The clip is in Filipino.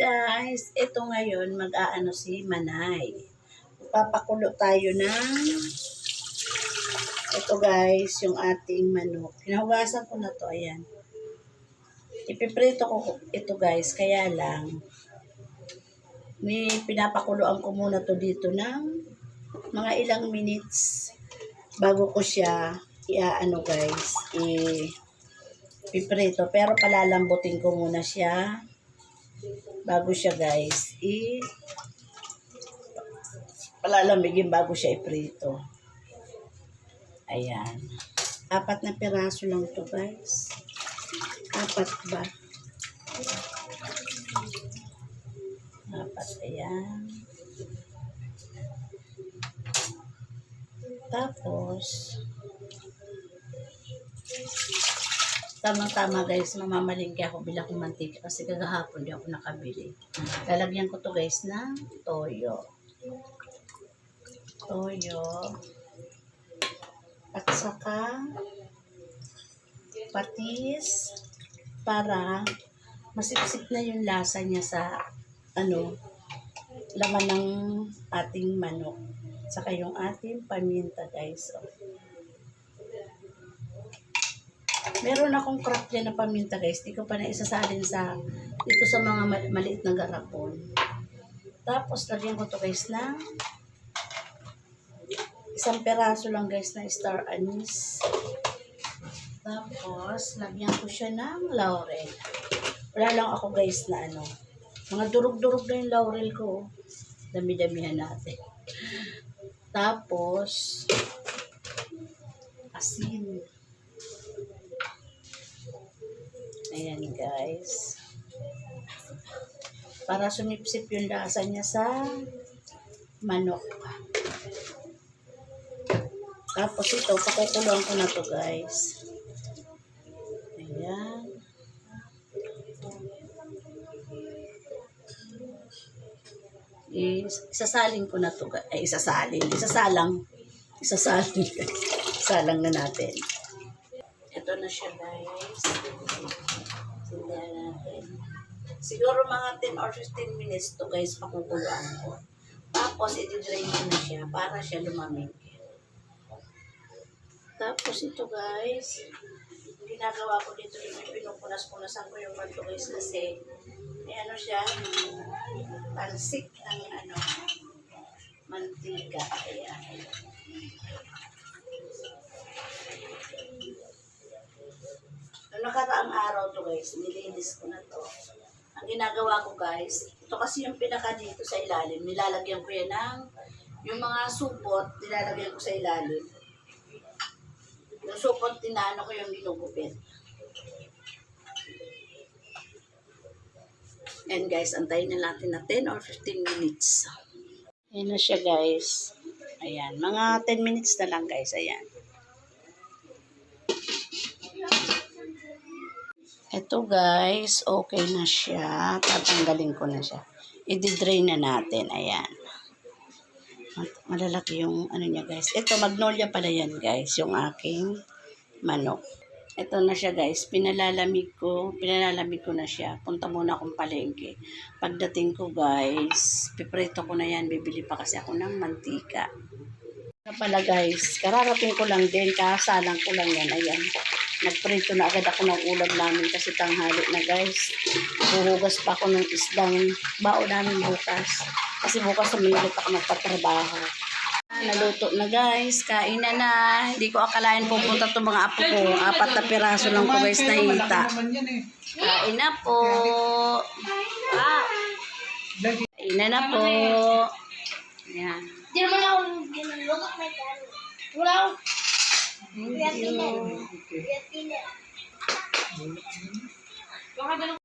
guys, ito ngayon mag-aano si Manay. Papakulo tayo ng ito guys, yung ating manok. Hinawasan ko na to, ayan. Ipiprito ko ito guys, kaya lang ni pinapakuluan ko muna to dito ng mga ilang minutes bago ko siya iaano guys, i piprito. Pero palalambutin ko muna siya bago siya guys i palalamigin bago siya iprito. Ayan. Apat na piraso lang to guys. Apat ba? Apat. Ayan. Tapos, Tama-tama guys, mamamalingki ako bila kong mantika kasi kagahapon di ako nakabili. Lalagyan ko to guys ng toyo. Toyo. At saka patis para masipsip na yung lasa niya sa ano laman ng ating manok. Saka yung ating paminta guys. Oh. Meron akong crack dyan na paminta guys. Di ko pa na isasalin sa dito sa mga ma- maliit na garapon. Tapos lagyan ko to guys na isang peraso lang guys na star anise. Tapos lagyan ko siya ng laurel. Wala lang ako guys na ano. Mga durog-durog na yung laurel ko. Dami-damihan natin. Tapos asin. Ayan guys. Para sumipsip yung lasa niya sa manok. Tapos ito, pakukulong ko na to guys. Ayan. Is, isasalin ko na to. Ay, isasalin. Isasalang. Isasalin guys. Isalang na natin. Ito na siya guys. Siguro mga 10 or 15 minutes to guys pakukuluan ko. Tapos i-drain ko na siya para siya lumamig. Tapos ito guys, ginagawa ko dito pinupunas-punasan ko yung manto guys kasi may ano siya, tansik ng ano, araw to guys, nilinis ko na to. Ang ginagawa ko guys, ito kasi yung pinaka dito sa ilalim, nilalagyan ko yan ng yung mga supot, nilalagyan ko sa ilalim. Yung supot, tinaano ko yung ginugupit. Yan guys, antayin na natin na 10 or 15 minutes. Ayan na siya guys. Ayan, mga 10 minutes na lang guys. Ayan. Ito guys, okay na siya. Tatanggalin ko na siya. I-drain na natin. Ayan. Malalaki yung ano niya guys. Ito, magnolia pala yan guys. Yung aking manok. Ito na siya guys. Pinalalamig ko. Pinalalamig ko na siya. Punta muna akong palengke. Pagdating ko guys, piprito ko na yan. Bibili pa kasi ako ng mantika. Na pala guys, kararating ko lang din. Kasalang ko lang yan. Ayan. Nagprito na agad ako ng ulam namin kasi tanghali na guys. Huhugas pa ako ng isdang bao namin bukas. Kasi bukas sa Manila ako magpatrabaho. Naluto na guys. Kain na na. Hindi ko akalain pupunta itong mga apo ko. Apat na piraso lang ko guys na hita. Kain na po. Ah. Kain na na po. Yan. Di naman ako kano. Wala ako. Thank you. Pina.